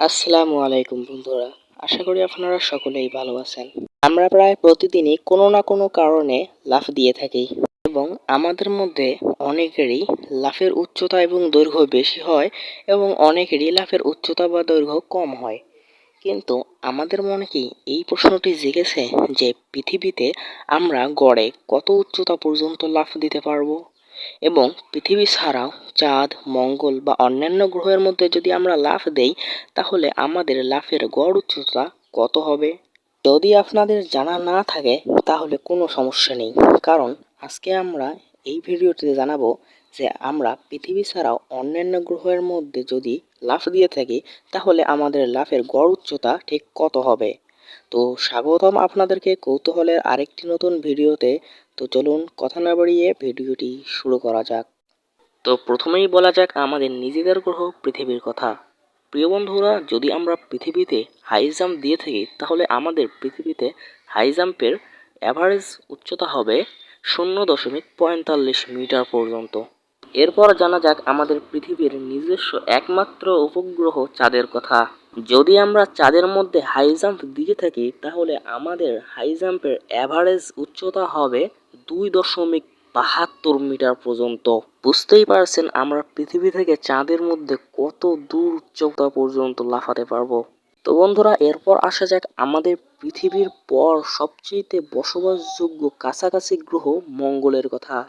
আসসালামু আলাইকুম বন্ধুরা, আশা করি আপনারা সকলেই ভালো আছেন। আমরা প্রায় প্রতিদিনই কোনো না কোনো কারণে লাফ দিয়ে থাকি এবং আমাদের মধ্যে অনেকেরই লাফের উচ্চতা এবং দৈর্ঘ্য বেশি হয় এবং অনেকেরই লাফের উচ্চতা বা দৈর্ঘ্য কম হয়। কিন্তু আমাদের মনে কি এই প্রশ্নটি জেগেছে যে পৃথিবীতে আমরা গড়ে কত উচ্চতা পর্যন্ত লাফ দিতে পারব? এবং পৃথিবী ছাড়াও চাঁদ, মঙ্গল বা অন্যান্য গ্রহের মধ্যে যদি আমরা লাফ দেই, তাহলে আমাদের লাফের গড় উচ্চতা কত হবে? যদি আপনাদের জানা না থাকে, তাহলে কোনো সমস্যা নেই। কারণ আজকে আমরা এই ভিডিওটিতে জানাব যে আমরা পৃথিবী ছাড়াও অন্যান্য গ্রহের মধ্যে যদি লাফ দিয়ে থাকি, তাহলে আমাদের লাফের গড় উচ্চতা ঠিক কত হবে? তো স্বাগতম আপনাদেরকে কৌতূহলের আরেকটি নতুন ভিডিওতে। তো চলুন কথা না বাড়িয়ে ভিডিওটি শুরু করা যাক। তো প্রথমেই বলা যাক আমাদের নিজেদের গ্রহ পৃথিবীর কথা। প্রিয় বন্ধুরা, যদি আমরা পৃথিবীতে হাই জাম্প দিয়ে থাকি, তাহলে আমাদের পৃথিবীতে হাই জাম্পের অ্যাভারেজ উচ্চতা হবে শূন্য দশমিক পঁয়তাল্লিশ মিটার পর্যন্ত। এরপর জানা যাক আমাদের পৃথিবীর নিজস্ব একমাত্র উপগ্রহ চাঁদের কথা। যদি আমরা চাঁদের মধ্যে হাই জাম্প দিয়ে থাকি, তাহলে আমাদের হাই জাম্পের অ্যাভারেজ উচ্চতা হবে দুই দশমিক বাহাত্তর মিটার পর্যন্ত। বুঝতেই পারছেন, আমরা পৃথিবী থেকে চাঁদের মধ্যে কত দূর উচ্চতা পর্যন্ত লাফাতে পারব। তো বন্ধুরা, এরপর আসা যাক আমাদের পৃথিবীর পর সবচেয়ে বসবাসযোগ্য কাছাকাছি গ্রহ মঙ্গলের কথা।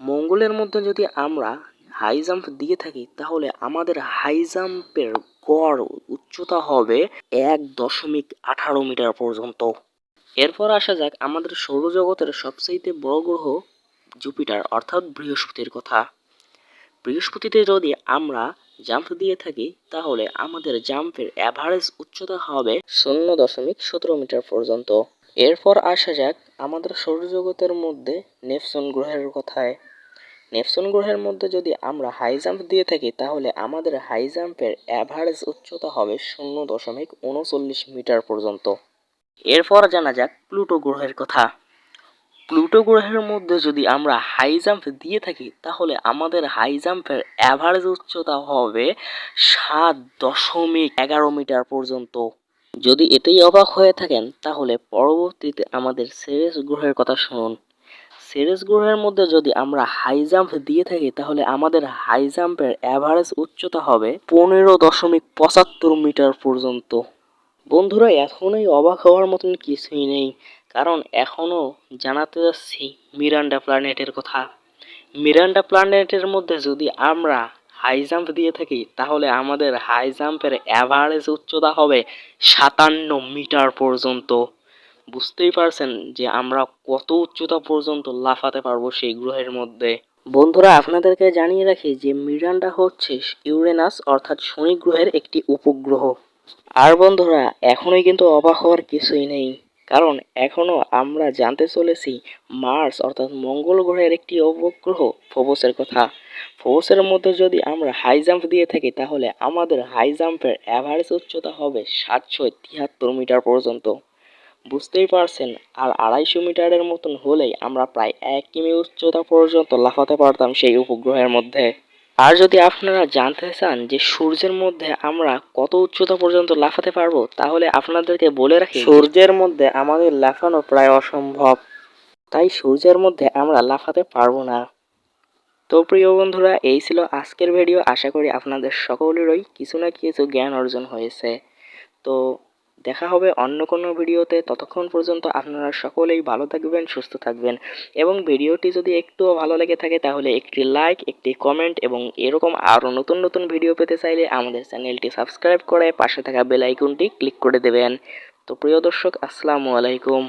মঙ্গলের মধ্যে যদি আমরা হাই জাম্প দিয়ে থাকি, তাহলে আমাদের হাই জাম্পের গড় উচ্চতা হবে এক দশমিক আঠারো মিটার পর্যন্ত। এরপর আসা যাক আমাদের সৌরজগতের সবচাইতে বড় গ্রহ জুপিটার, অর্থাৎ বৃহস্পতির কথা। বৃহস্পতিতে যদি আমরা জাম্প দিয়ে থাকি, তাহলে আমাদের জাম্পের অ্যাভারেজ উচ্চতা হবে শূন্য দশমিক সতেরো মিটার পর্যন্ত। এরপর আসা যাক আমাদের সৌরজগতের মধ্যে নেপসন গ্রহের কথায়। নেপসন গ্রহের মধ্যে যদি আমরা হাই জাম্প দিয়ে থাকি, তাহলে আমাদের হাই জাম্পের অ্যাভারেজ উচ্চতা হবে শূন্য দশমিক উনচল্লিশ মিটার পর্যন্ত। এরপর জানা যাক প্লুটো গ্রহের কথা। প্লুটো গ্রহের মধ্যে যদি আমরা হাই জাম্প দিয়ে থাকি, তাহলে আমাদের হাই জাম্পের অ্যাভারেজ উচ্চতা হবে সাত দশমিক এগারো মিটার পর্যন্ত। যদি এতেই অবাক হয়ে থাকেন, তাহলে পরবর্তীতে আমাদের সেরেস গ্রহের কথা শুনুন। সেরেস গ্রহের মধ্যে যদি আমরা হাই জাম্প দিয়ে থাকি, তাহলে আমাদের হাই জাম্পের অ্যাভারেজ উচ্চতা হবে পনেরো দশমিক পঁচাত্তর মিটার পর্যন্ত। বন্ধুরা, এখনই অবাক হওয়ার মতন কিছুই নেই। কারণ এখনও জানাতে যাচ্ছি মিরান্ডা প্ল্যানেটের কথা। মিরান্ডা প্ল্যানেটের মধ্যে যদি আমরা হাই জাম্প দিয়ে থাকি, তাহলে আমাদের হাই জাম্পের অ্যাভারেজ উচ্চতা হবে সাতান্ন মিটার পর্যন্ত। বুঝতেই পারছেন যে আমরা কত উচ্চতা পর্যন্ত লাফাতে পারব সেই গ্রহের মধ্যে। বন্ধুরা, আপনাদেরকে জানিয়ে রাখি যে মিরান্ডা হচ্ছে ইউরেনাস, অর্থাৎ শনি গ্রহের একটি উপগ্রহ। আর বন্ধুরা, এখনোই কিন্তু অবাক হওয়ার কিছুই নেই। কারণ এখনও আমরা জানতে চলেছি মার্স অর্থাৎ মঙ্গল গ্রহের একটি উপগ্রহ, ফোবসের কথা। ফোবসের মধ্যে যদি আমরা হাই জাম্প দিয়ে থাকি, তাহলে আমাদের হাই জাম্পের অ্যাভারেজ উচ্চতা হবে সাতশো তিয়াত্তর মিটার পর্যন্ত। বুঝতেই পারছেন, আর আড়াইশো মিটারের মতন হলেই আমরা প্রায় এক কিমি উচ্চতা পর্যন্ত লাফাতে পারতাম সেই উপগ্রহের মধ্যে। আর যদি আপনারা জানতে চান যে সূর্যের মধ্যে আমরা কত উচ্চতা পর্যন্ত লাফাতে পারব, তাহলে আপনাদেরকে বলে রাখি সূর্যের মধ্যে আমাদের লাফানো প্রায় অসম্ভব। তাই সূর্যের মধ্যে আমরা লাফাতে পারব না। তো প্রিয় বন্ধুরা, এই ছিল আজকের ভিডিও। আশা করি আপনাদের সকলেরই কিছু না কিছু জ্ঞান অর্জন হয়েছে। তো দেখা হবে অন্য কোনো ভিডিওতে। ততক্ষণ পর্যন্ত আপনারা সকলেই ভালো থাকবেন, সুস্থ থাকবেন এবং ভিডিওটি যদি একটুও ভালো লেগে থাকে তাহলে একটি লাইক, একটি কমেন্ট এবং এরকম আরও নতুন নতুন ভিডিও পেতে চাইলে আমাদের চ্যানেলটি সাবস্ক্রাইব করে পাশে থাকা বেল আইকনটি ক্লিক করে দেবেন। তো প্রিয় দর্শক, আসসালামু আলাইকুম।